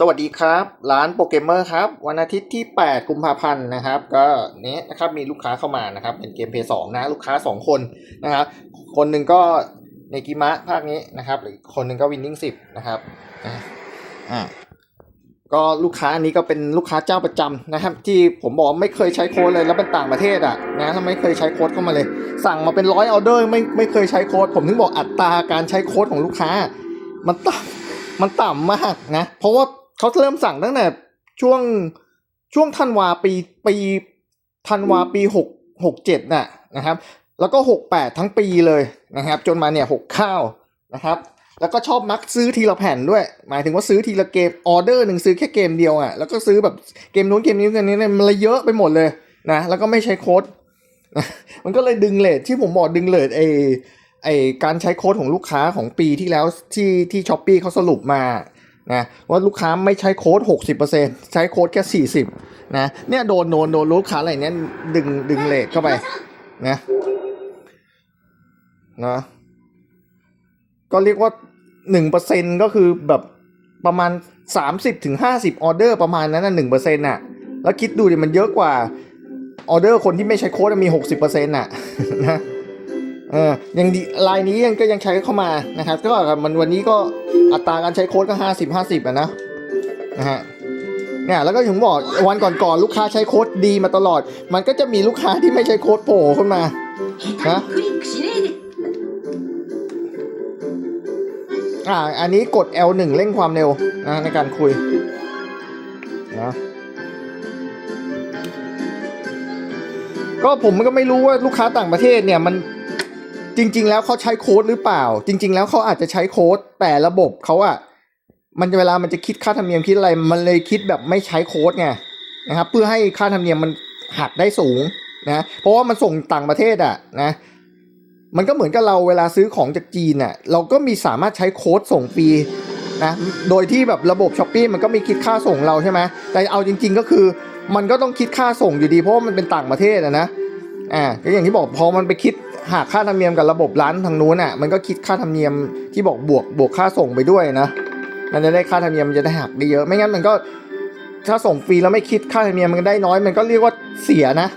สวัสดีครับ ร้านโปรเกมเมอร์ครับ วันอาทิตย์ที่ 8 กุมภาพันธ์นะครับ ก็เนี้ยนะครับมีลูกค้าเข้ามานะครับ เป็นเกมเพย์สองนะ ลูกค้า 2 คนนะครับ คนหนึ่งก็เนกิมะภาคนี้นะครับอีกคนหนึ่งก็วินนิ่งสิบนะครับอ่าก็ลูกค้าอันนี้ก็เป็นลูกค้าเจ้าประจำนะครับ ที่ผมบอกไม่เคยใช้โค้ดเลยแล้วเป็นต่างประเทศอะนะถ้าไม่เคยใช้โค้ดเข้ามาเลย สั่งมาเป็นร้อยออเดอร์ไม่ไม่เคยใช้โค้ดผมถึงบอกอัตราการใช้โค้ดของลูกค้า มันต่ำมันต่ำมากนะ เพราะว่า เขาเริ่มสั่งตั้งแต่ช่วงช่วงธันวาปีปีธันวาปีหกหกเจ็ดน่ะนะครับ แล้วก็หกแปดทั้งปีเลยนะครับ จนมาเนี่ยหกข้าวนะครับ แล้วก็ชอบมักซื้อทีละแผ่นด้วย หมายถึงว่าซื้อทีละเกมออเดอร์หนึ่งซื้อแค่เกมเดียวอะแล้วก็ซื้อแบบเกมนู้นเกมนี้เกมนี้เนี่ยมันเลยเยอะไปหมดเลยนะแล้วก็ไม่ใช้โค้ดมันก็เลยดึงเลทที่ผมบอกดึงเลทไอไอการใช้โค้ดของลูกค้าของปีที่แล้วที่ที่ช้อปปีเขาสรุปมา นะว่าลูกค้าไม่ใช้โค้ด 60%ใช้โค้ดแค่ 40นะเนี่ยโดนโดนโดนลูกค้าอะไรเนี้ยดึงดึงเลทเข้าไปนะนะก็เรียกว่า 1%ก็คือแบบประมาณ 30ถึง50ออเดอร์ประมาณนั้นนะ1%น่ะแล้วคิดดูดิมันเยอะกว่าออเดอร์คนที่ไม่ใช้โค้ดมี 60%น่ะนะ เออยังลายนี้ยังก็ยังใช้เข้ามานะครับ ก็มันวันนี้ก็อัตราการใช้โค้ดก็ห้าสิบห้าสิบอะนะนะฮะเนี่ยแล้วก็ถึงบอกวันก่อนก่อนลูกค้าใช้โค้ดดีมาตลอด มันก็จะมีลูกค้าที่ไม่ใช้โค้ดโผล่ขึ้นมานะอ่าอันนี้กด L1 เร่งความเร็วนะในการคุยนะก็ผมก็ไม่รู้ว่าลูกค้าต่างประเทศเนี่ยมัน จริง ๆ แล้วเขาใช้โค้ดหรือเปล่า จริง ๆ แล้วเขาอาจจะใช้โค้ดแต่ระบบเขาอะมันเวลามันจะคิดค่าธรรมเนียมคิดอะไร มันเลยคิดแบบไม่ใช้โค้ดไงนะครับ เพื่อให้ค่าธรรมเนียมมันหักได้สูงนะเพราะว่ามันส่งต่างประเทศอะนะมันก็เหมือนกับเราเวลาซื้อของจากจีนน่ะเราก็มีสามารถใช้โค้ดส่งฟรีนะโดยที่แบบระบบช้อปปีมันก็มีคิดค่าส่งเราใช่ไหมแต่เอาจริง ๆ ก็คือ มันก็ต้องคิดค่าส่งอยู่ดีเพราะว่ามันเป็นต่างประเทศอะนะอ่าก็อย่างที่บอกพอมันไปคิด หากค่าธรรมเนียมกับระบบร้านทางนู้นอะมันก็คิดค่าธรรมเนียมที่บอกบวกบวกค่าส่งไปด้วยนะ มันจะได้ค่าธรรมเนียมมันจะได้หักได้เยอะ ไม่งั้นมันก็ถ้าส่งฟรีแล้วไม่คิดค่าธรรมเนียมมันได้น้อย มันก็เรียกว่าเสียนะ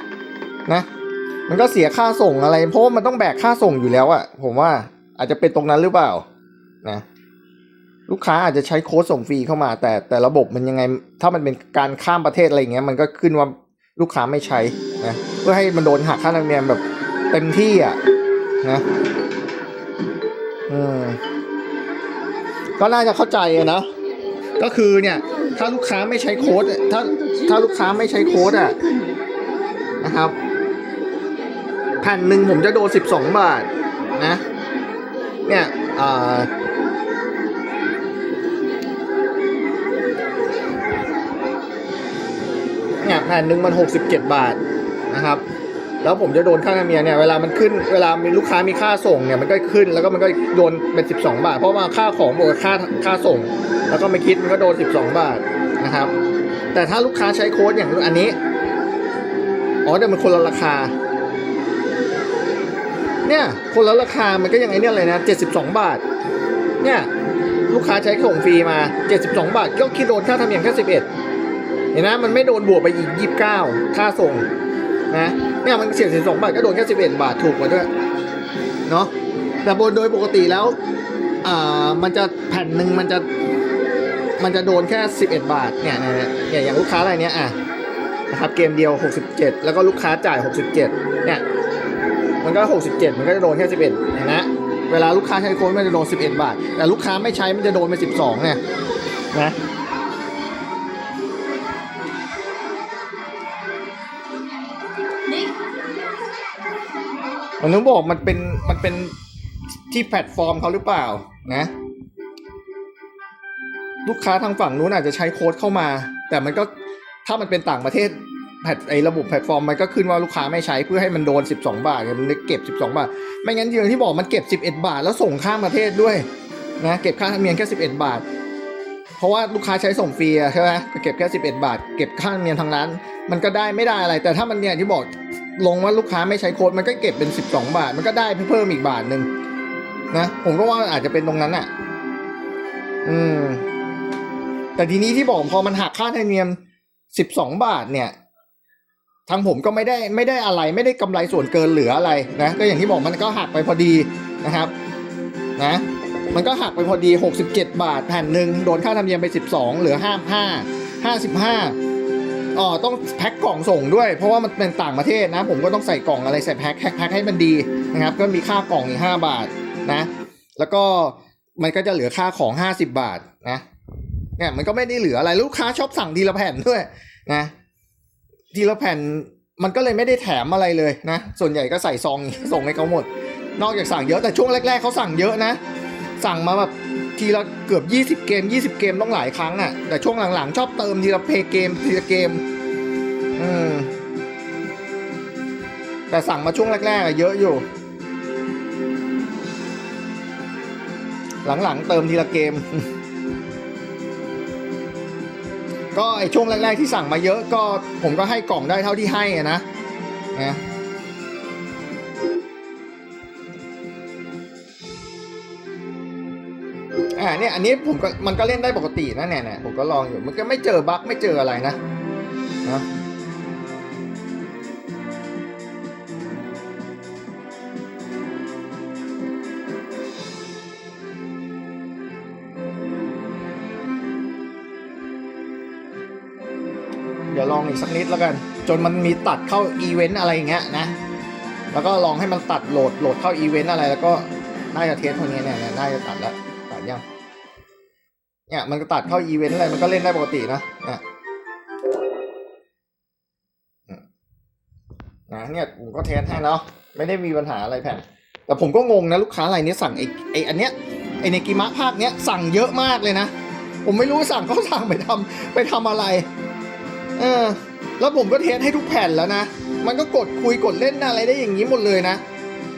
นะ มันก็เสียค่าส่งอะไร เพราะามันต้องแบกค่าส่งอยู่แล้วอะผมว่าอาจจะเป็นตรงนั้นหรือเปล่านะลูกค้าอาจจะใช้โค้ดส่งฟรีเข้ามา แต่แต่ระบบมันยังไง ถ้ามันเป็นการข้ามประเทศอะไรเงี้ยมันก็ขึ้นว่าลูกค้าไม่ใช้นะเพื่อให้มันโดนหักค่าธรรมเนียมแบบ เต็มที่อะนะอืมก็น่าจะเข้าใจนะก็คือเนี่ย ถ้าลูกค้าไม่ใช้โค้ดถ้าถ้าลูกค้าไม่ใช้โค้ดอะนะครับแผ่นหนึ่งผมจะโดนสิบสองบาทนะ เนี่ยอ่าเนี่ยแผ่นหนึ่งมันหกสิบเจ็ดบาทนะครับ แล้วผมจะโดนค่าธรรมเนียเนี่ยเวลามันขึ้นเวลามีลูกค้ามีค่าส่งเนี่ยมันก็ขึ้นแล้วก็มันก็โดนเป็นสิบสองบาท เพราะว่าค่าของบวกกับค่าค่าส่ง แล้วก็ไม่คิดมันก็โดนสิบสองบาทนะครับ แต่ถ้าลูกค้าใช้โค้ดอย่างอันนี้อ๋อเดี๋ยวมันคนละราคา เนี่ยคนละราคามันก็ยังไงเนี่ยเลยนะ 72 บาท เนี่ยลูกค้าใช้ส่งฟรีมา 72 บาท ก็คิดโดนค่าธรรมเนียมแค่ 11 เห็นนะมันไม่โดนบวกไปอีก 29 ค่าส่งนะ เนี่ยมันเสีย12บาทก็โดนแค่11บเอ็ดบาทถูกกว่าด้วยเนาะแต่บนโดยปกติแล้วอ่ามันจะแผ่นหนึ่งมันจะมันจะโดนแค่ 11 บาทเนี่ยเนี่ยเนี่ยอย่างลูกค้ารายเนี้ยอะนะครับเกมเดียว 67 แล้วก็ลูกค้าจ่าย 67 เนี่ยมันก็ 67 มันก็จะโดนแค่ 11เห็นนะเวลาลูกค้าใช้โค้ดมันจะโดน 11 บาท แต่ลูกค้าไม่ใช้มันจะโดนไป 12 เนี่ย ผมต้องบอกมันเป็นมันเป็นที่แพลตฟอร์มเขาหรือเปล่านะ ลูกค้าทางฝั่งนู้นอาจจะใช้โค้ดเข้ามา แต่มันก็ถ้ามันเป็นต่างประเทศแพลตไอ้ระบบแพลตฟอร์มมันก็ขึ้นว่าลูกค้าไม่ใช้เพื่อให้มันโดน 12 บาทมันเลยเก็บ 12 บาท ไม่งั้นอย่างที่บอกมันเก็บ 11 บาท แล้วส่งข้ามประเทศด้วยนะเก็บค่าธรรมเนียมแค่ 11 บาท เพราะว่าลูกค้าใช้ส่งฟรีใช่ไหมเก็บแค่ 11 บาท เก็บค่าธรรมเนียมทางร้าน มันก็ได้ไม่ได้อะไร แต่ถ้ามันเนี่ยที่บอกลงว่าลูกค้าไม่ใช้โค้ดมันก็เก็บเป็น 12 บาท มันก็ได้เพิ่มอีกบาทหนึ่งนะผมก็ว่าอาจจะเป็นตรงนั้นอะ อืม แต่ทีนี้ที่บอกพอมันหักค่าธรรมเนียมสิบสองบาทเนี่ย ทางผมก็ไม่ได้ไม่ได้อะไร ไม่ได้กำไรส่วนเกินเหลืออะไรนะก็อย่างที่บอกมันก็หักไปพอดีนะครับ นะ มันก็หักไปพอดี 67 บาทแผ่นหนึ่งโดนค่าธรรมเนียมไป 12 เหลือ 55 55 อ๋อต้องแพ็คกล่องส่งด้วย เพราะว่ามันเป็นต่างประเทศนะ ผมก็ต้องใส่กล่องอะไรใส่แพ็คแพ็คให้มันดีนะครับ ก็มีค่ากล่องอีก5บาทนะ แล้วก็มันก็จะเหลือค่าของ 50 บาทนะเนี่ยมันก็ไม่ได้เหลืออะไรลูกค้าชอบสั่งทีละแผ่นด้วยนะทีละแผ่นมันก็เลยไม่ได้แถมอะไรเลยนะ ส่วนใหญ่ก็ใส่ซองส่งให้เขาหมด นอกจากสั่งเยอะแต่ช่วงแรก ๆเขาสั่งเยอะนะ สั่งมาแบบ ทีละเกือบ 20 เกม 20 เกมต้องหลายครั้งอะ่ะ แต่ช่วงหลังๆ ชอบเติมทีละเพย์เกมทีละเกม อืม แต่สั่งมาช่วงแรกๆอะเยอะอยู่ หลังๆ เติมทีละเกม ก็ไอช่วงแรกๆที่สั่งมาเยอะก็ผมก็ให้กล่องได้เท่าที่ให้อะนะนะ เนี่ยอันนี้ผมก็มันก็เล่นได้ปกตินะเนี่ยเนี่ยผมก็ลองอยู่มันก็ไม่เจอบั๊กไม่เจออะไรนะนะเดี๋ยวลองอีกสักนิดแล้วกัน จนมันมีตัดเข้าอีเวนต์อะไรอย่างเงี้ยนะแล้วก็ลองให้มันตัดโหลดโหลดเข้าอีเวนต์อะไรแล้วก็น่าจะเทสพวกนี้เนี่ยเนี่ยน่าจะตัดแล้วตัดยัง เนี่ยมันก็ตัดเข้าอีเวนต์อะไรมันก็เล่นได้ปกตินะเนี่ยอืมนะเนี่ยผมก็เทสให้เนาะไม่ได้มีปัญหาอะไรแผ่นแต่ผมก็งงนะลูกค้ารายนี้สั่งไอ้ไอ้อันเนี้ยไอ้ในกิมะภาคเนี้ยสั่งเยอะมากเลยนะ ผมไม่รู้สั่งเขาสั่งไปทำไปทำอะไร เออ แล้วผมก็เทสให้ทุกแผ่นแล้วนะ มันก็กดคุยกดเล่นอะไรได้อย่างนี้หมดเลยนะ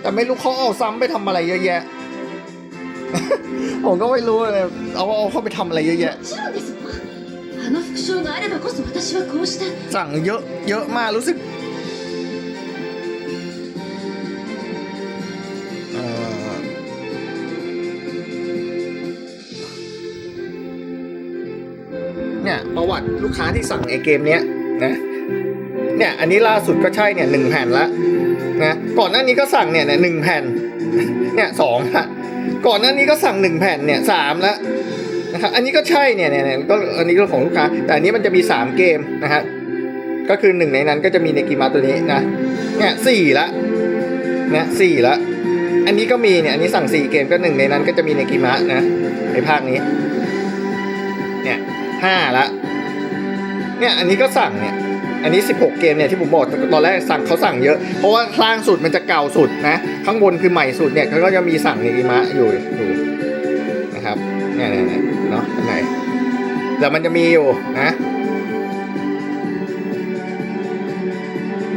แต่ไม่รู้เขาเอาซ้ำไปทำอะไรเยอะแยะ ผมก็ไม่รู้เลยเอาเอาเข้าไปทำอะไรเยอะแยะ もちろんですわあの副賞があればこそ私はこうした สั่งเยอะ เยอะมากรู้สึกเอ่อเนี่ยประวัติลูกค้าที่สั่งไอเกมเนี้ยนะ เนี่ย อันนี้ล่าสุดก็ใช่เนี่ยหนึ่งแผ่นละนะก่อนหน้านี้ก็สั่งเนี่ยเนี่ยหนึ่งแผ่น เนี่ยสองละ ก่อนหน้านี้ก็สั่งหนึ่งแผ่นเนี่ยสามและนะครับอันนี้ก็ใช่เนี่ยเนี่ยเนี่ยก็อันนี้ก็ของลูกค้า แต่อันนี้มันจะมีสามเกมนะฮะก็คือหนึ่งในนั้นก็จะมีในกิมาตัวนี้นะเนี่ยสี่ละเนี่ยสี่ละอันนี้ก็มีเนี่ยอันนี้สั่งสี่เกมก็หนึ่งในนั้นก็จะมีในกิมะนะในภาคนี้เนี่ยห้าละเนี่ยอันนี้ก็สั่งเนี่ย อันนี้ 16 เกมเนี่ยที่ผมบอกตอนแรกสั่งเขาสั่งเยอะ เพราะว่าล่างสุดมันจะเก่าสุดนะ ข้างบนคือใหม่สุดเนี่ยเขาก็จะมีสั่งในอิมะอยู่อยู่นะครับเนี่ยเนี่ยเนาะอันไหนแต่มันจะมีอยู่นะ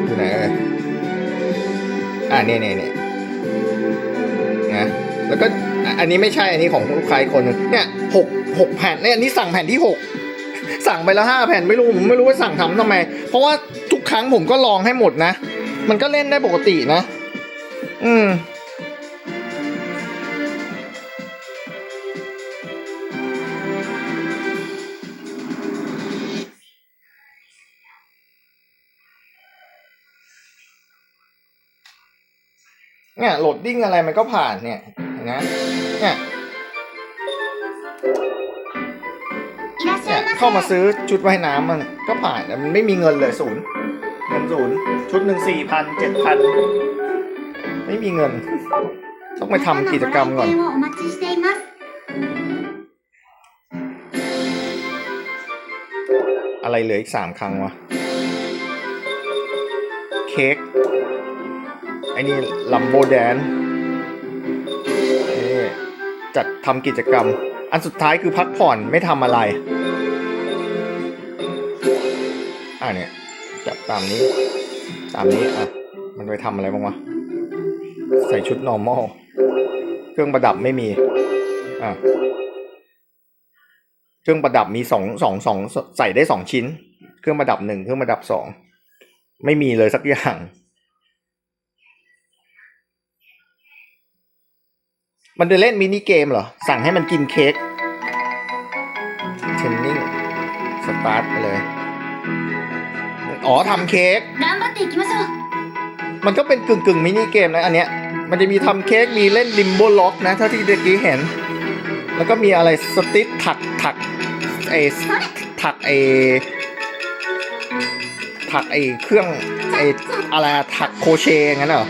อยู่ไหนเอ่ยอ่าเนี่ยเนี่ยเนี่ยนะแล้วก็อันนี้ไม่ใช่อันนี้ของลูกค้าอีกคนหนึงเนี่ยหกหกแผ่นเนี่ยอันนี้สั่งแผ่นที่หกสั่งไปแล้วห้าแผ่นไม่รู้ผมไม่รู้ว่าสั่งทำทำไม ราะว่าทุกครั้งผมก็ลองให้หมดนะ มันก็เล่นได้ปกตินะ อืมเนี่ยโหลดดิ้งอะไรมันก็ผ่านเนี่ยนะเนี่ย เข้ามาซื้อชุดว่ายน้ำมันก็ผ่านมันไม่มีเงินเลยศูนย์เงินศูนย์ชุดหนึ่งสี่พันเจ็ดพันไม่มีเงิน ต้องไปทำกิจกรรมก่อนอะไรเหลืออีกสามครั้งวะ เค้กไอ้นี่ลัมโบแดนจัดทำกิจกรรม อันสุดท้ายคือพักผ่อนไม่ทำอะไร อ่าเนี่ย จับตามนี้ ตามนี้อะ มันไปทำอะไรบ้างวะ ใส่ชุด normal เครื่องประดับไม่มี อะ เครื่องประดับมีสองสองสองใส่ได้สองชิ้น เครื่องประดับหนึ่งเครื่องประดับสองไม่มีเลยสักอย่าง มันจะเล่นมินิเกมเหรอ สั่งให้มันกินเค้กเทนนิ่ง สตาร์ทไปเลย อ๋อทำเค้ก 頑張っていきましょう มันก็เป็นกึ่งกึ่งๆมินิเกมนะอันเนี้ย มันจะมีทำเค้ก มีเล่นริมโบล็อกนะเท่าที่เมื่อกี้เห็น แล้วก็มีอะไรสติ๊กถักถักไอถักไอถักไอเครื่องไออะไรอะถักโครเชต์งั้นเหรอ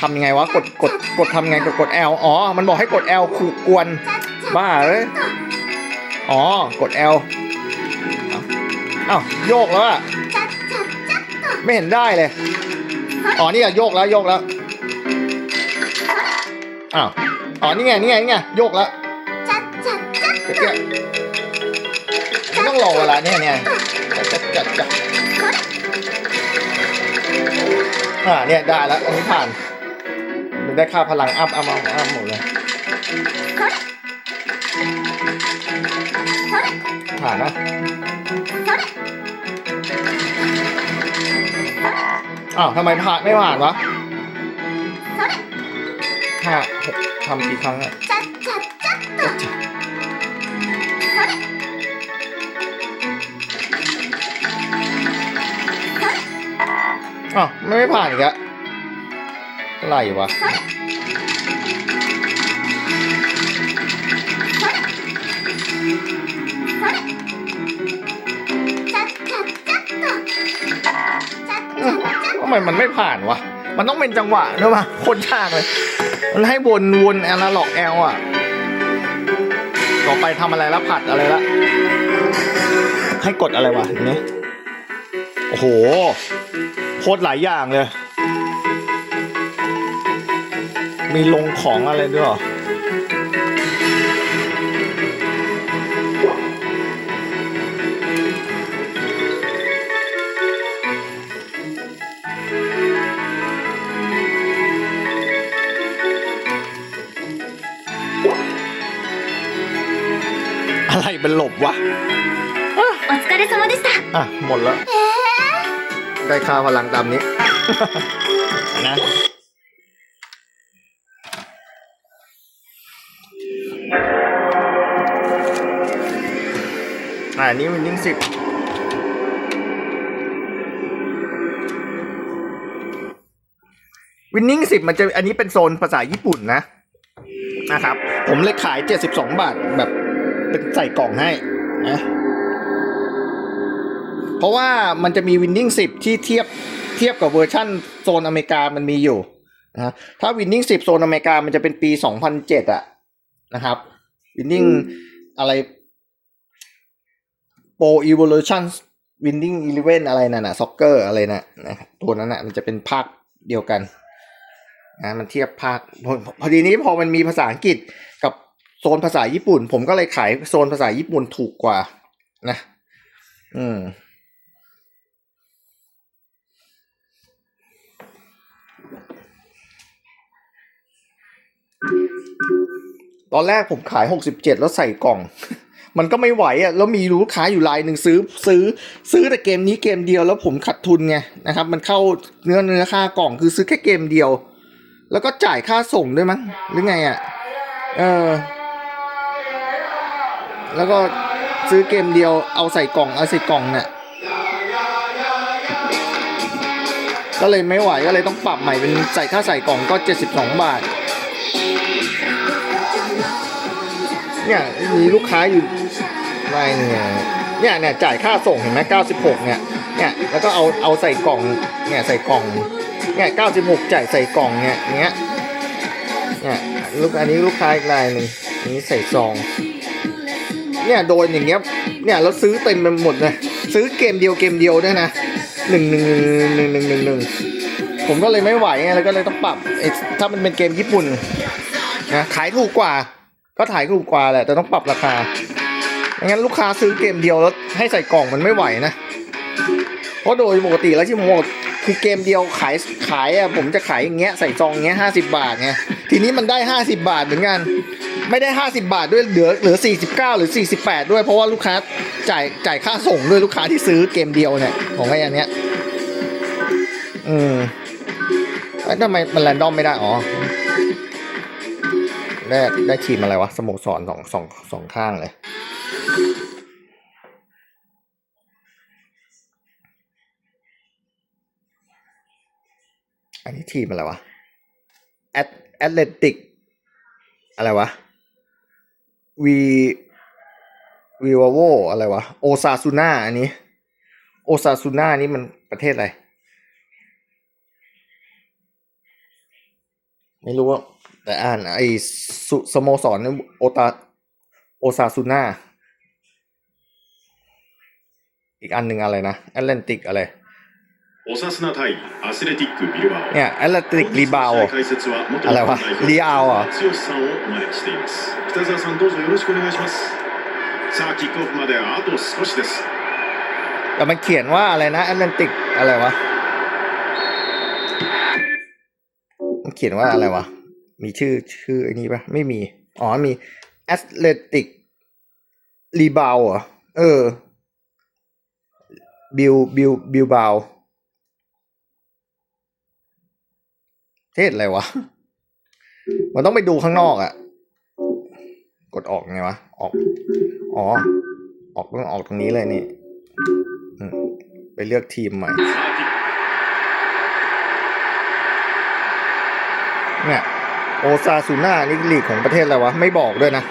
ทำยังไงวะ กดกดกดทำไงกดกด L อ๋อ มันบอกให้กด L คูกวน บ้าเลยอ๋อ กด L เอ้าเ อ้าโยกแล้วอะไม่เห็นได้เลย อ๋อนี่อะโยกแล้วโยกแล้ว อ้าว อ๋อนี่ไงนี่ไงนี่ไงโยกแล้วเจ๊ะไม่ต้องรอเวลาเนี่ยเนี่ยจัดจัดจัดจัดอ่าเนี่ยได้แล้ว อันนี้ผ่าน มันได้ค่าพลังอัพอัพอัพอัพหมดเลยผ่านนะ อ้าวทำไมผ่านไม่ผ่านวะห้าหกทำกี่ครั้งอะอ้าวไม่ไม่ผ่านอีกอะอะไรวะ ทำไมมันไม่ผ่านวะ มันต้องเป็นจังหวะด้วยป่ะคนยากเลย มันให้วนวนแอนาล็อกแอลอะ ต่อไปทำอะไรล้วผัดอะไรละ ให้กดอะไรวะอันนี้โอ้โห โคตรหลายอย่างเลย มีลงของอะไรด้วยหรอ เป็นหลบวะ お疲れ様でした อ่ะ หมดแล้ว ได้ค่าพลังตามนี้ นะอ่าอันนี้วินนิ่งสิบวินนิ่งสิบมันจะอันนี้เป็นโซนภาษาญี่ปุ่นนะ นะครับ ผมเลยขายเจ็ดสิบสองบาทแบบเป็น ใส่กล่องให้นะเพราะว่ามันจะมี Winning 10ที่เทียบเทียบกับเวอร์ชั่นโซนอเมริกามันมีอยู่นะถ้า Winning 10โซนอเมริกามันจะเป็นปี2007อะนะครับ Winning อะไร Pro Evolution Winning Eleven อะไรนั่นน่ะ Soccer อะไรน่ะนะตัวนั้นน่ะมันจะเป็นภาคเดียวกันนะมันเทียบภาคพอพอดีนี้พอมันมีภาษาอังกฤษกับ โซนภาษาญี่ปุ่น ผมก็เลยขายโซนภาษาญี่ปุ่นถูกกว่า นะ อืมตอนแรกผมขายหกสิบเจ็ดแล้วใส่กล่อง มันก็ไม่ไหวอะ แล้วมีลูกค้าอยู่รายหนึ่งซื้อ ซื้อ ซื้อแต่เกมนี้เกมเดียวแล้วผมขาดทุนไงนะครับ มันเข้าเนื้อเนื้อค่ากล่องคือซื้อแค่เกมเดียว แล้วก็จ่ายค่าส่งด้วยมั้งหรือไงอะ เออ แล้วก็ซื้อเกมเดียวเอาใส่กล่องเอาใส่กล่องเนี่ยก็เลยไม่ไหวก็เลยต้องปรับใหม่เป็นใส่ค่าใส่กล่องก็ 72 บาท เนี่ยมีลูกค้าอยู่รายหนึ่งเนี่ยเนี่ยเนี่ยจ่ายค่าส่งเห็นไหม96 เนี่ยเนี่ยแล้วก็เอาเอาใส่กล่องเนี่ยใส่กล่องเนี่ย96 จ่ายใส่กล่องเนี่ยเนี้ยเนี่ยลูกอันนี้ลูกค้าอีกรายหนึ่งอันนี้ใส่ซอง เนี่ยโดนอย่างเงี้ยเนี่ยเราซื้อเต็มไปหมดเลยซื้อเกมเดียวเกมเดียวด้วยนะหนึ่งหนึ่งหนึ่งหนึ่งหนึ่งหนึ่งผมก็เลยไม่ไหวไงแล้วก็เลยต้องปรับถ้ามันเป็นเกมญี่ปุ่นนะขายถูกกว่า ก็ขายถูกกว่าแหละแต่ต้องปรับราคาไม่งั้นลูกค้าซื้อเกมเดียวแล้วให้ใส่กล่องมันไม่ไหวนะเพราะโดยปกติแล้วที่ผมบอกคือเกมเดียวขายขายอะผมจะขายอย่างเงี้ยใส่ซองเงี้ยห้าสิบาทไงทีนี้มันได้ห้าสิบาทเหมือนกัน ไม่ได้ห้าสิบาทด้วยเหลือเหลือสี่สิบเก้าหรือสี่สิบแปดด้วยเพราะว่าลูกค้าจ่ายจ่ายค่าส่งด้วยลูกค้าที่ซื้อเกมเดียวเนี่ยของไอ้อันเนี้ยอืมไอ้ทำไมมันแรนดอมไม่ได้ อ๋อ ได้ได้ขีมอะไรวะสมุสรสองสองสองข้างเลย อันนี้ทีมอะไรวะ แอตแอตเลติก อะไรวะ วีวีวาโวอะไรวะ โอซาซูน่าอันนี้ โอซาซูน่านี่มันประเทศอะไร ไม่รู้ว่า แต่อ่านไอ้สุสโมสรนโอตาโอซาซูน่าอีกอันหนึ่งอะไรนะแอตแลนติกอะไร เนี่ยแอตแลนติกรีบาว 本日の試合解説は元日あれは本代表リア王は剛さんをお招きしています北澤さんどうぞよろしくお願いしますさあキックオフまであと少しです แต่มันเขียนว่าอะไรนะแอตแลนติกอะไรวะ มันเขียนว่าอะไรวะ มีชื่อชื่อไอ้นี้ปะไม่มี อ๋อมีแอตเลติกรีบาวเหรอ เออ บิลบิลบิลบาว เทศอะไรวะ มันต้องไปดูข้างนอกอะ่ะ กดออกไงวะ ออก อ๋อ ออกต้องออกตรงนี้เลยนี่ไปเลือกทีมใหม่ เนี่ย โอซาซูน่านี่ลีกของประเทศอะไรวะ ไม่บอกด้วยนะ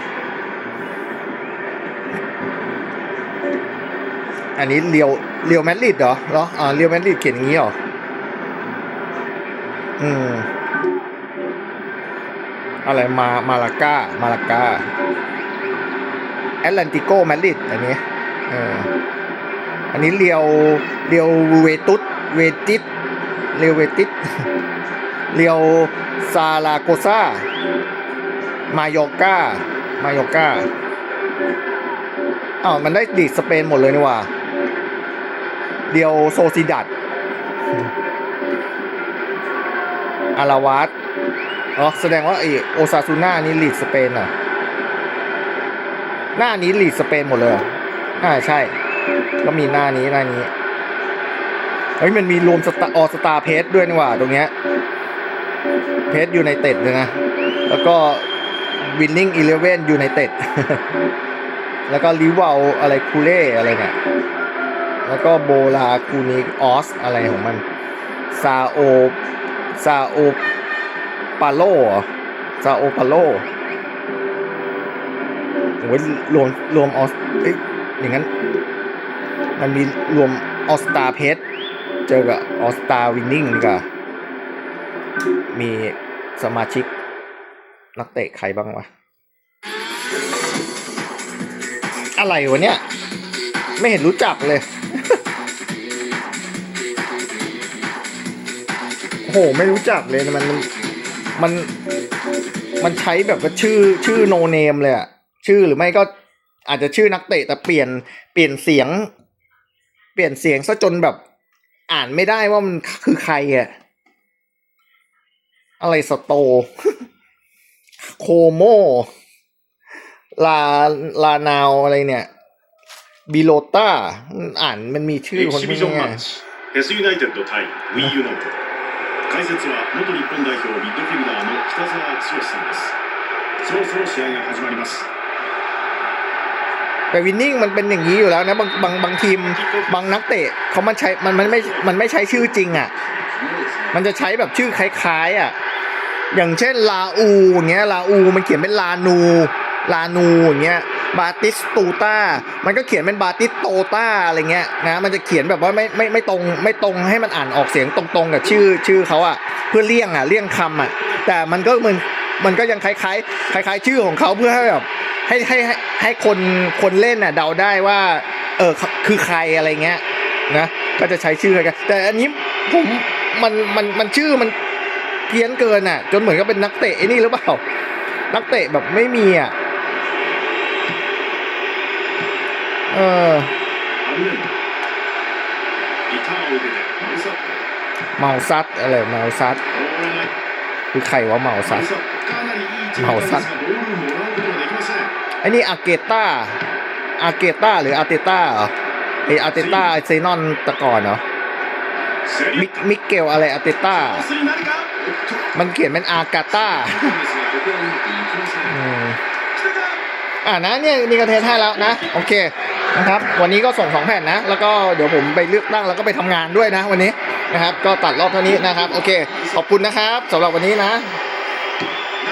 อันนี้เรียวเรียวแมดริดเหรอเหรออ่าเรียวแมดริดเขียนอย่างนี้เหรอ อืมอะไรมามาลาก้ามาลาก้าแอตแลนติโกแมดริดอันนี้เอออันนี้เรียวเรียวเวตุสเวติสเรียวเวติสเรียวซาลาโกซามาโยกามาโยกาอ้าวมันได้ดีดสเปนหมดเลยนี่หว่าเรียวโซซิดัด อาราวาสอ๋อแสดงว่าไอโอซาซูน่านี่ลีดสเปนอะ หน้านี้ลีดสเปนหมดเลยอ่าใช่ ก็มีหน้านี้หน้านี้เฮ้ยมันมีรวมสตาออสตาเพจด้วยนี่หว่า ตรงเนี้ยเพจอยู่ในเต็ดเลยนะ แล้วก็วินนิ่งอีเลเว่นอยู่ในเต็ดแล้วก็ลิวาอะไรคูเล่อะไรเนี่ย แล้วก็โบลาคูนิออสอะไรของมันซาโอ ซาโอปาโลอซาโอปาโลโอ้ยรวมรวมออสเอ้ยอย่างนั้น มันมีรวมออสตาเพจเจอกับออสตาวินนิ่งกว่ามีสมาชิก นักเตะใครบ้างวะ อะไรวะเนี่ย ไม่เห็นรู้จักเลย โหไม่รู้จักเลยมันมันมันใช้แบบว่าชื่อชื่อโนเนมเลยอะชื่อหรือไม่ก็อาจจะชื่อนักเตะแต่เปลี่ยนเปลี่ยนเสียง เปลี่ยนเสียงซะจนแบบ อ่านไม่ได้ว่ามันคือใครอะอะไรสโต โคโมลาลานาวอะไรเนี่ยบิโลต้าอ่านมันมีชื่อคนนี้ไง 解説は元日本代表ミッドフィルダーの北澤剛さんですそろそろ試合が始まります แต่วินนิ่งมันเป็นอย่างนี้อยู่แล้วนะ บางบางบางทีม บางนักเตะเขามันใช้ มันมันไม่ มันไม่ใช้ชื่อจริงอ่ะ มันจะใช้แบบชื่อคล้ายๆอ่ะ อย่างเช่นลาอูอย่างเงี้ย ลาอู มันเขียนเป็นลานู ลานูอย่างเงี้ย บาติสตูต้ามันก็เขียนเป็นบาติสโตต้าอะไรเงี้ยนะมันจะเขียนแบบว่าไม่ไม่ไม่ตรงไม่ตรงให้มันอ่านออกเสียงตรงๆกับชื่อชื่อเขาอะเพื่อเลี่ยงอะเลี่ยงคำอะแต่มันก็มันมันก็ยังคล้ายๆคล้ายๆ ชื่อของเขาเพื่อให้แบบให้ให้ให้ให้คนคนเล่นอะเดาได้ว่าเออคือใครอะไรเงี้ยนะก็จะใช้ชื่อกัน แต่อันนี้ผมมันมันมันชื่อมันเพี้ยนเกินอะ จนเหมือนกับเป็นนักเตะไอ้นี่หรือเปล่า นักเตะแบบไม่มีอะ เออ เมาซัดอะไรเมาซัดคือใครวะเมาซัดเมาซัดไอ้นี่อาเกต้าอาเกต้าหรืออาเตต้าเหรอไออาเตต้าไอเซนอนตะก่อนเหรอมิกเกลอะไรอาเตต้า มันเขียนเป็นอากาต้าอ่านะเนี่ยมีกระเทยท่าแล้วนะ โอเค นะครับ วันนี้ก็ส่งสองแผ่นนะ แล้วก็เดี๋ยวผมไปเลือกตั้งแล้วก็ไปทำงานด้วยนะ วันนี้นะครับ ก็ตัดรอบเท่านี้นะครับ โอเค ขอบคุณนะครับสำหรับวันนี้นะ「